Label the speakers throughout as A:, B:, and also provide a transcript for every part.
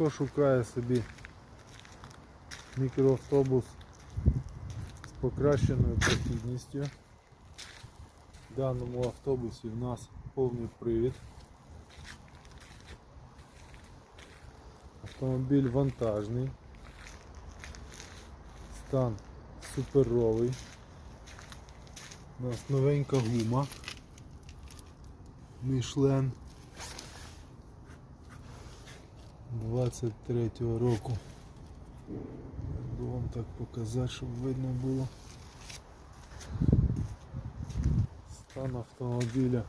A: Хто шукає собі мікроавтобус з покращеною прохідністю. В даному автобусі в нас повний привід. Автомобіль вантажний. Стан суперовий. У нас новенька гума. Мішлен 23-го року. Би вам так показати, щоб видно було. Стан автомобіля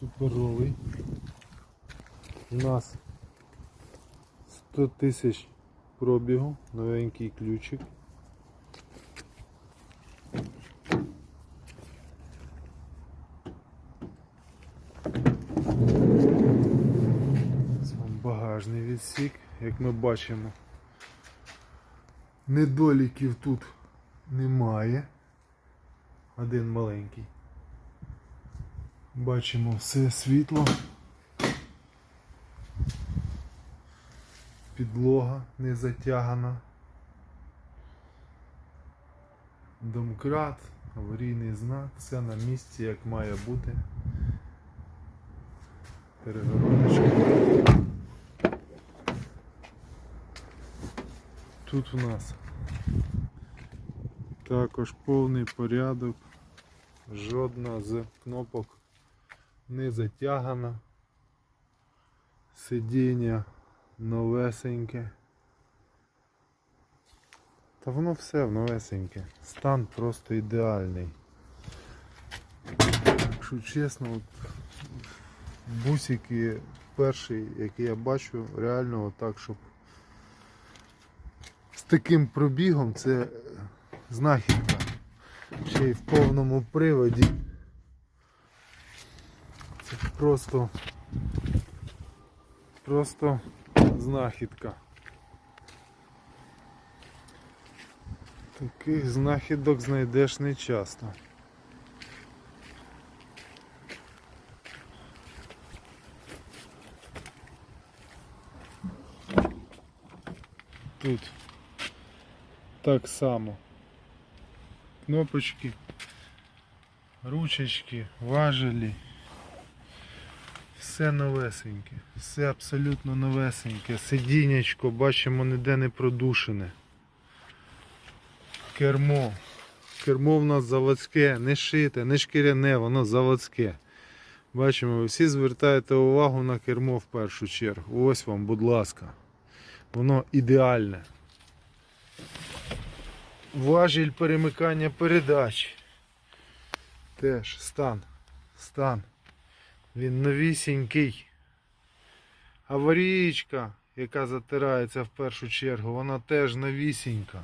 A: суперовий. У нас 100 тисяч пробігу, новенький ключик. Це вам багажний відсік, як ми бачимо. Недоліків тут немає. Один маленький. Бачимо все світло. Підлога не затягана. Домкрат, аварійний знак, все на місці, як має бути. Перегородочка. Тут у нас також повний порядок. Жодна з кнопок не затягана. Сидіння новесеньке. Та воно все в новесеньке. Стан просто ідеальний. Якщо чесно, от бусики перший, який я бачу, реально отак, щоб з таким пробігом це знахідка. Ще й в повному приводі. Це просто просто знахідка. Таких знахідок знайдеш не часто. Тут так само. Кнопочки, ручечки, важелі. Все новесеньке, все абсолютно новесеньке. Сидіннячко, бачимо, ніде не продушене. Кермо. Кермо в нас заводське, не шите, не шкіряне, воно заводське. Бачимо, ви всі звертаєте увагу на кермо в першу чергу. Ось вам, будь ласка. Воно ідеальне. Важіль перемикання передач. Теж стан. Стан. Він новісінький. Аварійка, яка затирається в першу чергу, вона теж новісінька.